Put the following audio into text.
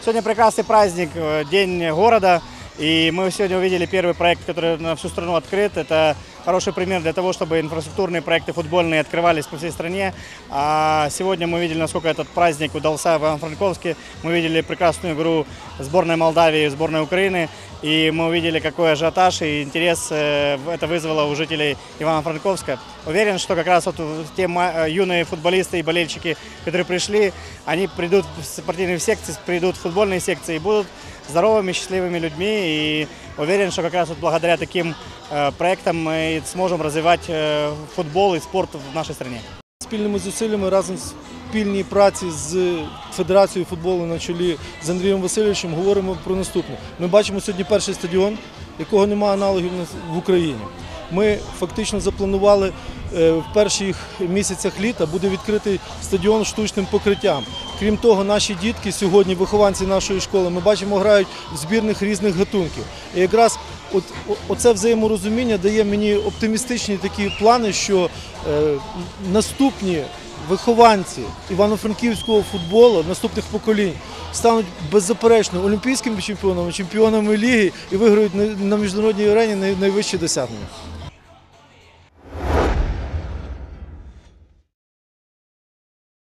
Сегодня прекрасный праздник, э, День города. И мы сегодня увидели первый проект, который на всю страну открыт. Это хороший пример для того, чтобы инфраструктурные проекты футбольные открывались по всей стране. А сегодня мы видели, насколько этот праздник удался в Ивано-Франковске. Мы видели прекрасную игру сборной Молдавии и сборной Украины. И мы увидели, какой ажиотаж и интерес э, это вызвало у жителей Ивано-Франковска. Уверен, что как раз вот те э, юные футболисты и болельщики, которые пришли, они придут в спортивные секции, придут в футбольные секции и будут здоровыми, счастливыми людьми. И уверен, что как раз вот благодаря таким э, проектам мы сможем развивать э, футбол и спорт в нашей стране. Спільними зусиллями разом в спільній праці з Федерацією футболу на чолі з Андрієм Васильовичем говоримо про наступне. Ми бачимо сьогодні перший стадіон, якого немає аналогів на- в Україні. Ми фактично запланували е, в перших місяцях літа буде відкритий стадіон штучним покриттям. Крім того, наші дітки сьогодні, вихованці нашої школи, ми бачимо, грають в збірних різних гатунків. І якраз от, оце взаєморозуміння дає мені оптимістичні такі плани, що е, наступні вихованці івано-франківського футболу наступних поколінь стануть беззаперечно олімпійськими чемпіонами, чемпіонами ліги і виграють на- на міжнародній арені най- найвищі досягнення.